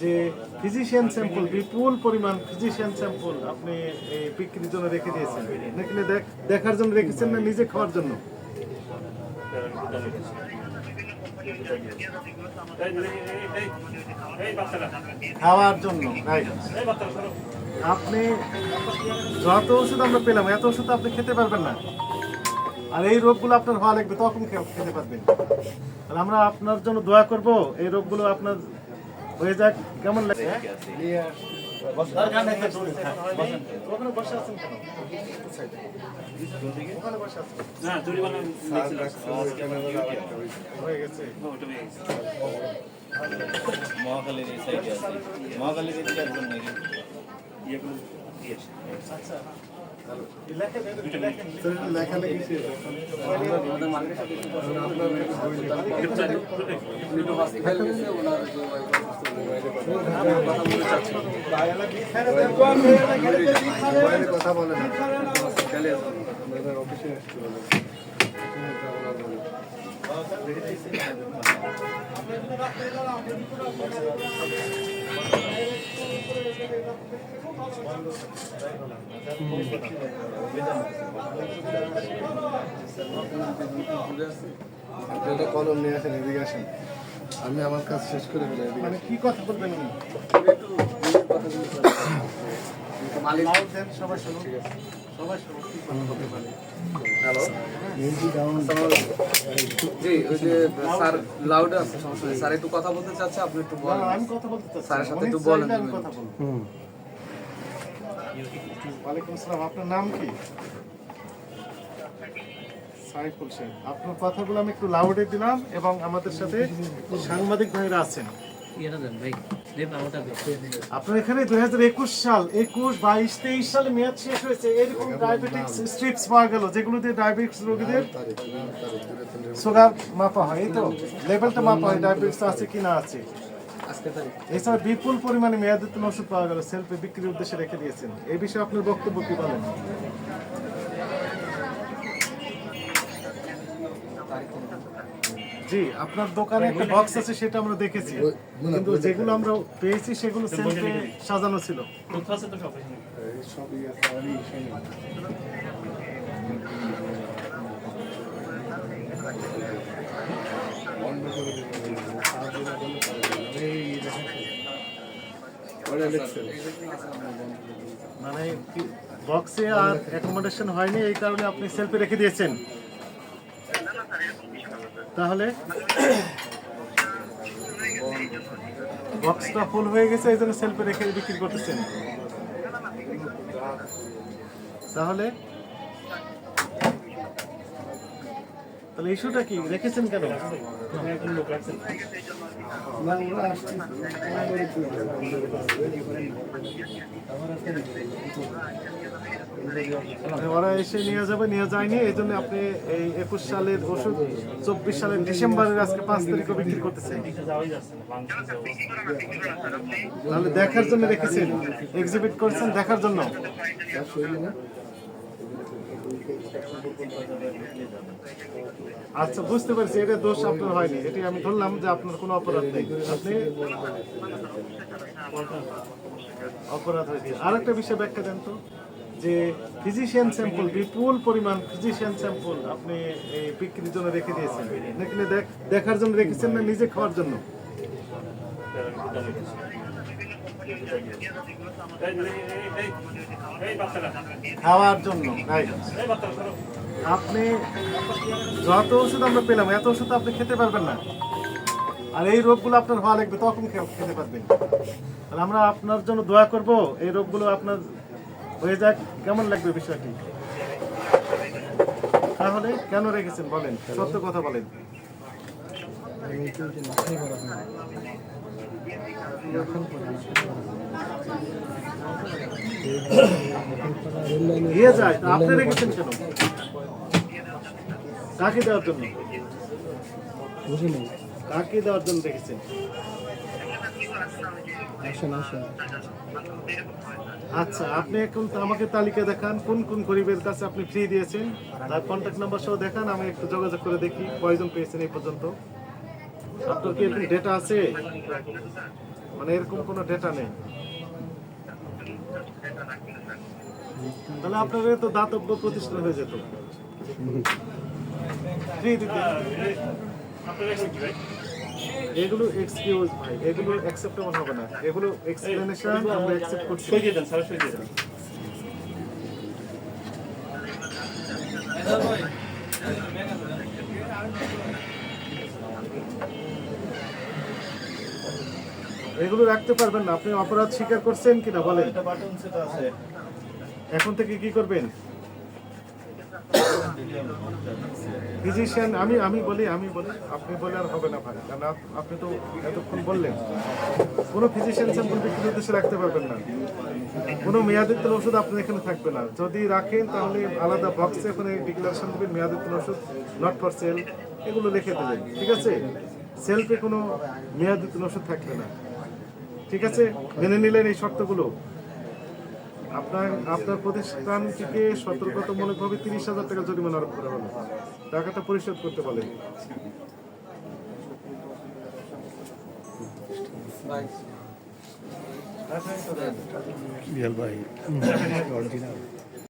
যে physician sample বিপুল পরিমাণ physician sample আপনি বিক্রির জন্য রেখে দিয়েছেন। নাকি দেখার জন্য রেখেছেন না নিজে খাওয়ার জন্য? খাওয়ার জন্য আপনি যত ওষুধ আমরা পেলাম, এত ওষুধ আপনি খেতে পারবেন না। আর এই রোগগুলো আপনার হওয়া লাগবে, তখন খেতে পারবেন। আমরা আপনার জন্য দোয়া করব, এই রোগগুলো আপনার হয়ে যাক কেমন লাগে? মহাকালীর সাইডে আছে মহাকালীর দিয়েছে আচ্ছা। লেখালেখি। কথা বলে না আপনাদের অফিসে কলম নিয়ে আসেন এদিকে আসেন। আমি আমার কাজ শেষ করে মানে কি কথা বলবেন জি ওই যে স্যার লাউড আছে সমস্যা স্যার একটু কথা বলতে চাচ্ছে আপনি একটু না, বলেন আমি কথা বলতে চাচ্ছি স্যারের সাথে একটু বলেন আমি কথা বলব। ওয়ালাইকুম আসসালাম, আপনার নাম কি? সাইফুল শেখ আপনার কথাগুলো আমি একটু লাউডে দিলাম এবং আমাদের সাথে সাংবাদিক ভাইরা আছেন। আপনার এখানে দুই হাজার একুশ সাল একুশ বাইশ তেইশ সালে মেয়াদ শেষ হয়েছে এরকম ডায়াবেটিক্স স্ট্রিপস পাওয়া গেল যেগুলো দিয়ে ডায়াবেটিক্স রোগীদের সুগার মাপা হয় এই তো? লেভেলটা মাপা হয় ডায়াবেটিস আছে কি না আছে? এছাড়া বিপুল পরিমাণে মেয়াদোত্তীর্ণ ওষুধ পাওয়া গেল সেলফে বিক্রির উদ্দেশ্যে রেখে দিয়েছেন। এই বিষয়ে আপনার বক্তব্য কি বলেন? জি আপনার দোকানে একটা বক্স আছে সেটা আমরা দেখেছি। কিন্তু যেগুলো আমরা পেয়েছি সেগুলো সেলফে সাজানো ছিল। মানে বক্সে আর অ্যাকোমোডেশন হয়নি এই কারণে আপনি সেলফে রেখে দিয়েছেন। তাহলে বক্সটা ফুল হয়ে গেছে এই জন্য সেলফে রেখে বিক্রি করতেছেন। তাহলে তাহলে ইস্যুটা কি? রেখেছেন কেন? ওরা এসে নিয়ে যাবে, নিয়ে যায়নি। এই জন্য আপনি এই একুশ সালের ওষুধ, চব্বিশ সালের ডিসেম্বরের আজকে পাঁচ তারিখও বিক্রি করতেছেন। তাহলে দেখার জন্য রেখেছেন? এক্সিবিট করছেন দেখার জন্য? আচ্ছা বুঝতে পারছি, এটা দোষ আপনার হয়নি। এটি আমি ধরলাম যে আপনার কোনো অপরাধ নেই। আপনি অপরাধ হয়েছে। আর একটা বিষয় ব্যাখ্যা দেন তো, যে ফিজিশিয়ান স্যাম্পল বিপুল পরিমাণ ফিজিশিয়ান স্যাম্পল আপনি এই বিক্রির জন্য রেখে দিয়েছেন। নাকি দেখ- দেখার জন্য রেখেছেন না নিজে খাওয়ার জন্য? খাওয়ার জন্য আপনি যত ওষুধ আমরা পেলাম, এত ওষুধ আপনি খেতে পারবেন না। আর এই রোগগুলো আপনার হওয়া লাগবে, তখন খেতে পারবেন। আর আমরা আপনার জন্য দোয়া করব, এই রোগগুলো আপনার হয়ে যাক। কেমন লাগবে বিষয়টি? তাহলে কেন রেখেছেন বলেন? সত্য কথা বলেন। কাকে দেওয়ার জন্য? কাকে দেওয়ার জন্য রেখেছেন? আচ্ছা আপনি এখন আমাকে তালিকা দেখান, কোন কোন গরিবের কাছে আপনি ফ্রি দিয়েছেন, তার কন্ট্যাক্ট নাম্বার সহ দেখান, আমি একটু যোগাযোগ করে দেখি কয়জন পেয়েছেন এই পর্যন্ত। আপনার কি এরকম ডেটা আছে? মানে এরকম কোনো ডেটা নেই। তাহলে আপনার তো দাতব্য প্রতিষ্ঠান হয়ে যেত। এগুলো এক্সকিউজ ভাই এগুলো অ্যাকসেপ্টেবল হবে না। এগুলো এক্সপ্লেনেশন আমরা অ্যাকসেপ্ট করছি। এগুলো রাখতে পারবেন না। আপনি অপরাধ স্বীকার করছেন কিনা বলেন। এখন থেকে কি করবেন? ফিজিশিয়ান আমি আমি বলি আমি বলি আপনি বলে আর হবে না ভাই। কারণ আপনি তো এতক্ষণ বললেন। কোনো ফিজিশিয়ান স্যাম্পল বিক্রির উদ্দেশ্যে রাখতে পারবেন না। কোনো মেয়াদোত্তর ওষুধ আপনার এখানে থাকবে না। যদি রাখেন তাহলে আলাদা বক্সে ওখানে ডিক্লারেশন দেবেন মেয়াদোত্তর ওষুধ নট ফর সেল এগুলো লিখে দেবেন। ঠিক আছে? সেলফে কোনো মেয়াদোত্তর ওষুধ থাকবে না। ঠিক আছে? মেনে নিলেন এই শর্তগুলো? আপনার আপনার প্রতিষ্ঠান থেকে সতর্কতামূলকভাবে তিরিশ হাজার টাকা জরিমানা আরোপ করা হলো। টাকাটা পরিশোধ করতে পারেন বিয়াল ভাই অরিজিনাল